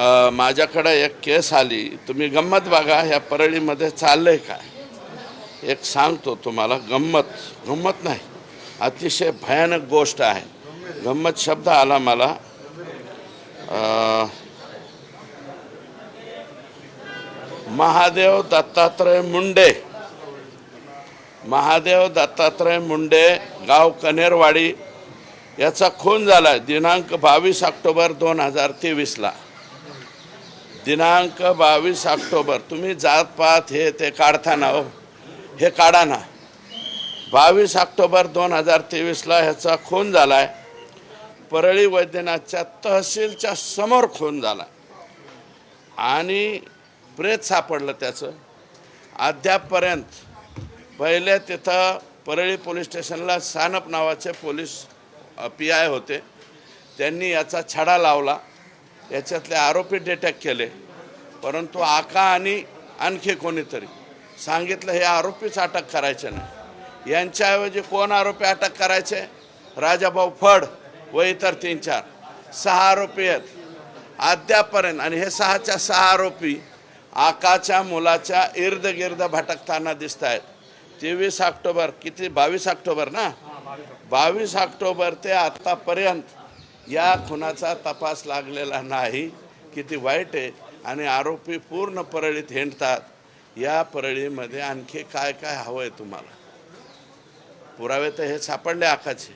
म- एक केस आली. तुम्ही गंमत बघा ह्या परळीमध्ये चाललं आहे काय? एक सांगतो तुम्हाला गंमत गंमत नाही. अतिशय भयानक गोष्ट आहे. गंमत शब्द आला मला. महादेव दत्तात्रय मुंडे. महादेव दत्तात्रय मुंडे गाव कनेरवाडी. याचा खून झाला दिनांक बावीस ऑक्टोबर दोन हजार तेवीसला. दिनांक बावीस ऑक्टोबर. तुम्ही जातपात हे ते काढताना हो. हे काढा ना. बावीस ऑक्टोबर दोन हजार तेवीसला ह्याचा खून झाला आहे परळी वैद्यनाथच्या तहसीलच्या समोर खून झाला. आणि प्रेत सापडलं त्याचं. अद्यापपर्यंत पहिले तिथं परळी पोलीस स्टेशनला सानप नावाचे पोलीस पी आय होते. त्यांनी याचा छडा लावला. याच्यातले आरोपी डेटॅक केले. परंतु आका आणि आणखी कोणीतरी सांगितलं हे आरोपीच अटक करायचे नाही. यांच्याऐवजी कोण आरोपी अटक करायचे? राजाभाऊ फड व इतर तीन चार. सहा आरोपी आहेत. अद्यापर्यंत आणि हे सहाच्या सहा आरोपी आकाच्या मुलाच्या इर्द गिर्द भटकताना दिसत आहेत तेवीस ऑक्टोबर किती? बावीस ऑक्टोबर ना? बावीस ऑक्टोबर ते आत्तापर्यंत या खुनाचा तपास लागलेला नाही. किती वाईट आहे. आणि आरोपी पूर्ण परळीत हिंडतात. या परळीमध्ये आणखी काय काय हवं आहे तुम्हाला? पुरावे तर हे सापडले आकाचे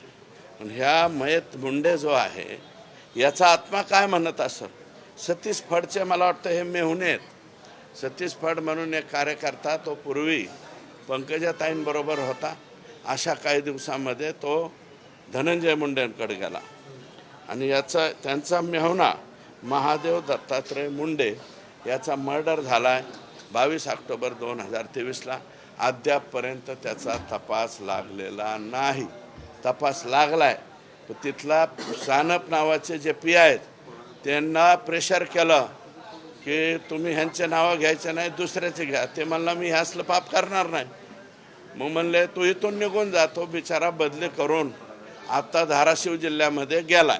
पण ह्या मयत मुंडे जो आहे याचा आत्मा काय म्हणत असेल? सतीश फडचे मला वाटतं हे मेहुणे आहेत. सतीश फड म्हणून एक कार्यकर्ता तो पूर्वी पंकजाताईंबरोबर होता. अशा काही दिवसामध्ये तो धनंजय मुंडेंकडे गेला. आणि याचा त्यांचा मेहुणा महादेव दत्तात्रय मुंडे याचा मर्डर झाला आहे बावीस ऑक्टोबर दोन हजार तेवीसला. अद्यापपर्यंत त्याचा तपास लागलेला नाही. तपास लागला आहे पण तिथला सानप नावाचे जे पी आहेत त्यांना प्रेशर केलं की तुम्ही ह्यांचे नावं घ्यायचे नाही दुसऱ्याचे घ्या. ते म्हणलं मी ह्यासलं पाप करणार नाही. मग म्हणले तू इथून निघून जातो बिचारा बदली करून आता धाराशिव जिल्ह्यामध्ये गेलाय.